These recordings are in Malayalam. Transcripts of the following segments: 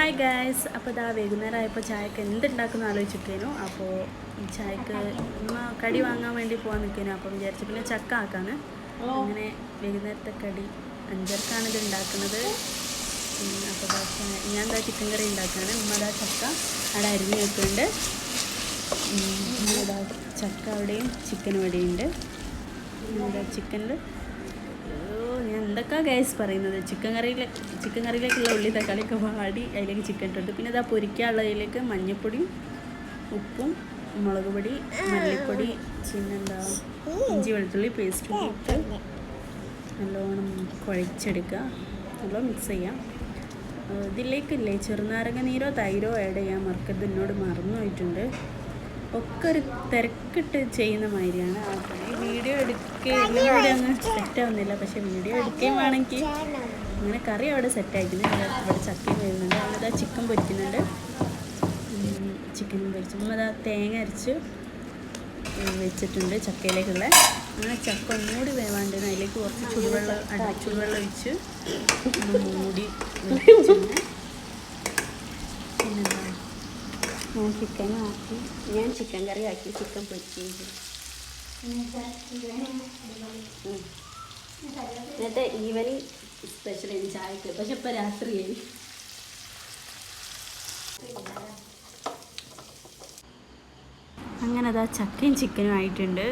ഹായ് ഗായ്സ് അപ്പോൾ ഇതാ വൈകുന്നേരം ആയപ്പോൾ ചായക്ക് എന്തുണ്ടാക്കുന്ന ആലോചിച്ചിട്ടേനു. അപ്പോൾ ഈ ചായക്ക് കടി വാങ്ങാൻ വേണ്ടി പോകാൻ നിൽക്കാനും. അപ്പോൾ വിചാരിച്ചു പിന്നെ ചക്ക ആക്കാണ് അങ്ങനെ വൈകുന്നേരത്തെ കടി അഞ്ചർക്കാണ് ഇത് ഉണ്ടാക്കുന്നത്. അപ്പോൾ ഞാൻ എന്താ ചിക്കൻ കറി ഉണ്ടാക്കുകയാണ് ഉമ്മ ദാ ചക്ക അവിടെ അരിഞ്ഞ് വെക്കുന്നുണ്ട്. ചക്ക അവിടെയും ചിക്കൻ ഇവിടെയുണ്ട്. എന്താ ചിക്കനിൽ എന്തൊക്കെ ഗ്യാസ് പറയുന്നത്? ചിക്കൻ കറിയിലെ ചിക്കൻ കറിയിലേക്കുള്ള ഉള്ളി തക്കാളിയൊക്കെ വാടി അതിലേക്ക് ചിക്കൻ ഇട്ടിട്ട് പിന്നെ ഇതാ പൊരിക്കാനുള്ളതിലേക്ക് മഞ്ഞൾപ്പൊടിയും ഉപ്പും മുളക് പൊടി മല്ലിപ്പൊടി പിന്നെന്താ ഇഞ്ചി വെളുത്തുള്ളി പേസ്റ്റ് ഇട്ട് നല്ലോണം കുഴച്ചെടുക്കുക. നല്ലോണം മിക്സ് ചെയ്യാം. ഇതിലേക്കില്ലേ ചെറുനാരങ്ങ നീരോ തൈരോ ആഡ് ചെയ്യാൻ മറക്കരുത്. എന്നോട് മറന്നു പോയിട്ടുണ്ട്. ഒക്കെ ഒരു തിരക്കിട്ട് ചെയ്യുന്ന മാതിരിയാണ്. ഈ വീഡിയോ എടുക്കുകയും സെറ്റ് ആവുന്നില്ല. പക്ഷെ വീഡിയോ എടുക്കുകയും വേണമെങ്കിൽ അങ്ങനെ കറി അവിടെ സെറ്റ് ആയിട്ടുണ്ട്. ഇവിടെ ചക്കയും വരുന്നുണ്ട്. അവിടെ ചിക്കൻ പൊരിക്കുന്നുണ്ട്. ചിക്കൻ പൊരിച്ചു. നമ്മൾ അതാ തേങ്ങ അരച്ച് വെച്ചിട്ടുണ്ട് ചക്കയിലേക്കുള്ള. അങ്ങനെ ചക്ക ഒന്നുകൂടി വേവാണ്ട് അതിലേക്ക് കുറച്ച് ചുടുവെള്ളം ചുടുവെള്ളം ഒഴിച്ച് മൂടി വെച്ചിട്ടുണ്ട് പിന്നെന്താ ഞാൻ ചിക്കനും ആക്കി. ഞാൻ ചിക്കൻ കറി ആക്കി ചിക്കൻ പൊരിച്ചു. എന്നിട്ട് ഈവനിങ് സ്പെഷ്യൽ ചായക്ക്. പക്ഷെ ഇപ്പം രാത്രിയായി. അങ്ങനെ അതാ ചക്കയും ചിക്കനും ആയിട്ടുണ്ട്.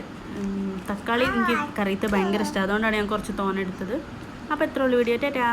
തക്കാളി എനിക്ക് കറിയത്ത് ഭയങ്കര ഇഷ്ടമാണ് അതുകൊണ്ടാണ് ഞാൻ കുറച്ച് തോനെടുത്തത്. അപ്പോൾ എത്ര ഉള്ളൂ വീഡിയോ. ടാറ്റാ.